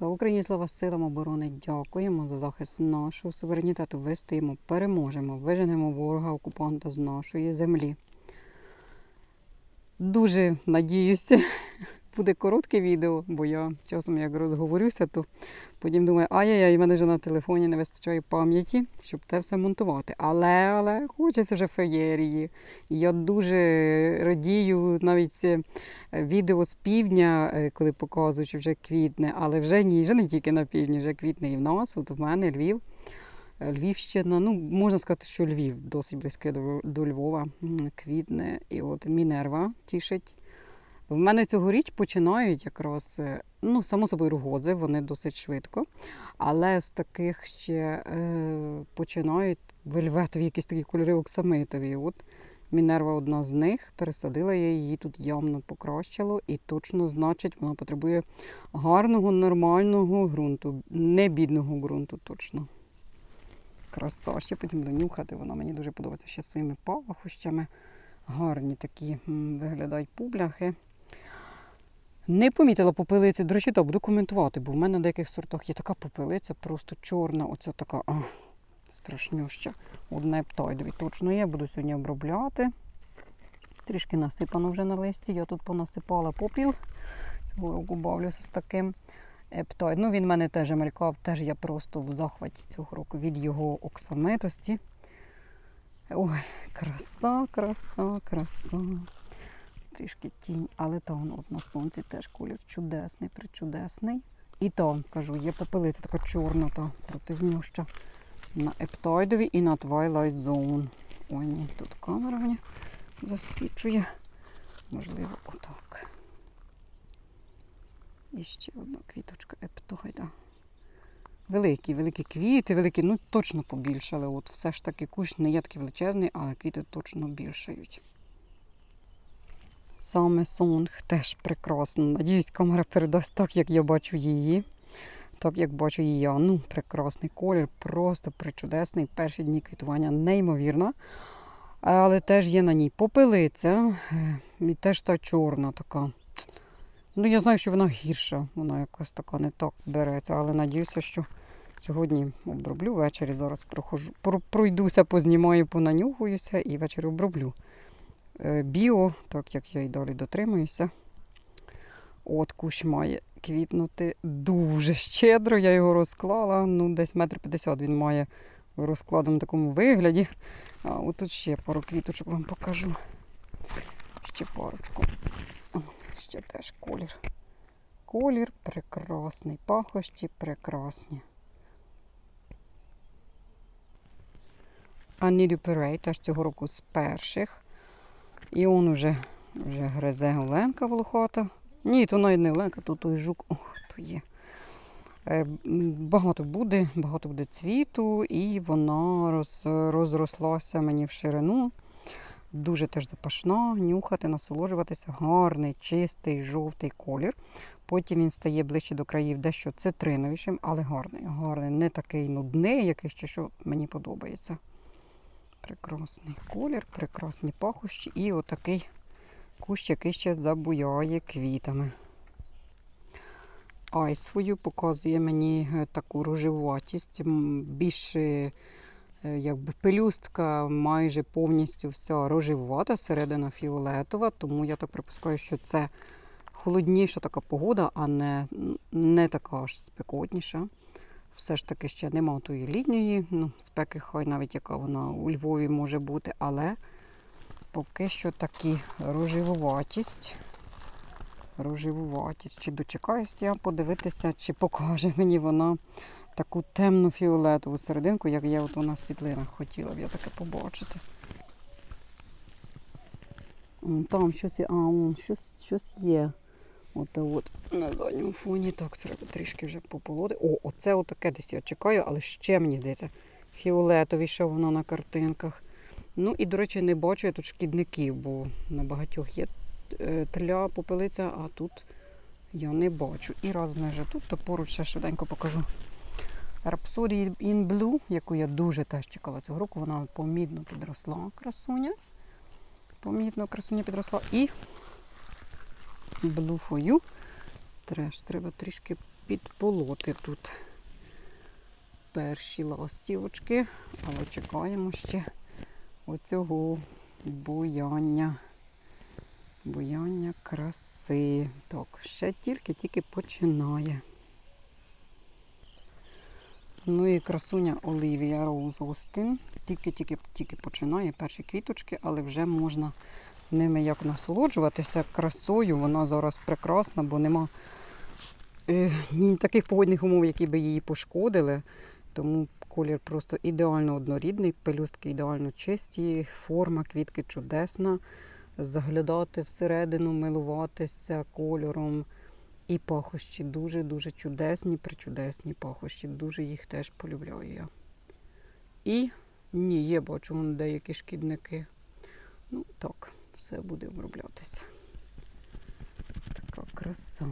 Слава Україні, слава силам оборони! Дякуємо за захист нашого суверенітету. Вистоїмо, переможемо, виженемо ворога окупанта з нашої землі. Дуже надіюся, буде коротке відео, бо я часом як розговорюся, то потім думаю, ай-яй-яй, в мене вже на телефоні не вистачає пам'яті, щоб те все монтувати. Але, але хочеться вже феєрії. Я дуже радію навіть відео з півдня, е, коли показують, що вже квітне, але вже ні, вже не тільки на півдні, вже квітне і в нас, от в мене Львів. Е, Львівщина, ну можна сказати, що Львів досить близько до, до Львова, квітне, і от Мінерва тішить. В мене цьогоріч починають якраз, е, ну, само собою, рогози, вони досить швидко. Але з таких ще е, починають вельветові, якісь такі кольори оксамитові. От Мінерва одна з них, пересадила я її, тут явно покращило, і точно значить, вона потребує гарного, нормального ґрунту, не бідного ґрунту точно. Краса, ще потім буду нюхати, вона мені дуже подобається ще своїми пахощами. Гарні такі виглядають публяхи. Не помітила попелиці, до речі, так, буду коментувати, бо в мене на деяких сортах є така попелиця, просто чорна, оця така а, страшнюща. Одне птайдові точно є, буду сьогодні обробляти. Трішки насипано вже на листі. Я тут понасипала попіл. Цього року бавлюся з таким ептоїд. Ну, він в мене теж мелькав, теж я просто в захваті цього року від його оксамитості. Ой, краса, краса, краса. Трішки тінь, але там от на сонці теж колір чудесний, причудесний. І там, кажу, є попелиця така чорна та противнюща. На ептоїдові і на Twilight Zone. Ой, ні, тут камера мені засвічує. Можливо, отак. І ще одна квіточка ептоїда. Великі, великі квіти, великі, ну точно побільшали. От все ж таки кущ не є такий величезний, але квіти точно більшають. Саме сонг теж прекрасно. Надіюсь, камера передасть так, як я бачу її. Так, як бачу її. Ну, прекрасний колір, просто причудесний. Перші дні квітування неймовірно. Але теж є на ній попелиця. е, І теж та чорна така. Ну, я знаю, що вона гірша, вона якось така не так береться, але надіюся, що сьогодні оброблю ввечері. Зараз прохожу, пройдуся, познімаю, понанюхуюся і ввечері оброблю. Е, Біо, так як я і далі дотримуюся. От кущ має квітнути дуже щедро. Я його розклала. Ну, десь метр п'ятдесят він має в розкладеному такому вигляді. А от ще пару квіточок вам покажу. Ще парочку. Ще теж колір. Колір прекрасний, пахощі прекрасні. Annie теж цього року з перших. І он уже, вже гризе Оленка волохата. Ні, то навіть не Оленка, то той жук. Ох, то є. Е, Багато буде, багато буде цвіту, і вона роз, розрослася мені в ширину. Дуже теж запашна, нюхати, насолоджуватися. Гарний, чистий, жовтий колір. Потім він стає ближче до країв дещо цитриновішим, але гарний. Гарний, не такий нудний, який ще що мені подобається. Прекрасний колір, прекрасні пахощі і отакий кущ, який ще забуяє квітами. Ай свою показує мені е, таку рожевуватість, м, більше е, якби пелюстка майже повністю вся рожевувата, середина фіолетова, тому я так припускаю, що це холодніша така погода, а не, не така аж спекотніша. Все ж таки ще нема тої літньої, ну, спеки, хай навіть яка вона у Львові може бути, але поки що такі рожевуватість. Рожевуватість. Чи дочекаюсь я подивитися, чи покаже мені вона таку темну фіолетову серединку, як я от на світлинах хотіла б я таке побачити. Там щось є, а щось, щось є. От, от на задньому фоні. Так, треба трішки вже пополоти. О, оце отаке десь я чекаю, але ще мені здається, фіолетовіше воно на картинках. Ну і, до речі, не бачу я тут шкідників, бо на багатьох є е, тля, попелиця, а тут я не бачу. І раз вже тут, то поруч ще швиденько покажу. Rhapsody in Blue, яку я дуже теж чекала цього року, вона помітно підросла красуня. Помітно красуня підросла. І For. Треш, треба трішки підполоти тут перші ластівочки, але чекаємо ще оцього буяння. Буяння краси. Так, ще тільки-тільки починає. Ну і красуня Олівія Роуз Остин. Тільки-тільки тільки починає перші квіточки, але вже можна ними як насолоджуватися красою. Вона зараз прекрасна, бо нема е, таких погодних умов, які би її пошкодили. Тому колір просто ідеально однорідний, пелюстки ідеально чисті, форма квітки чудесна. Заглядати всередину, милуватися кольором. І пахощі дуже-дуже чудесні, причудесні пахощі. Дуже їх теж полюбляю я. І ні, є, бачу, вон деякі шкідники. Ну так, все буде оброблятися. Така краса.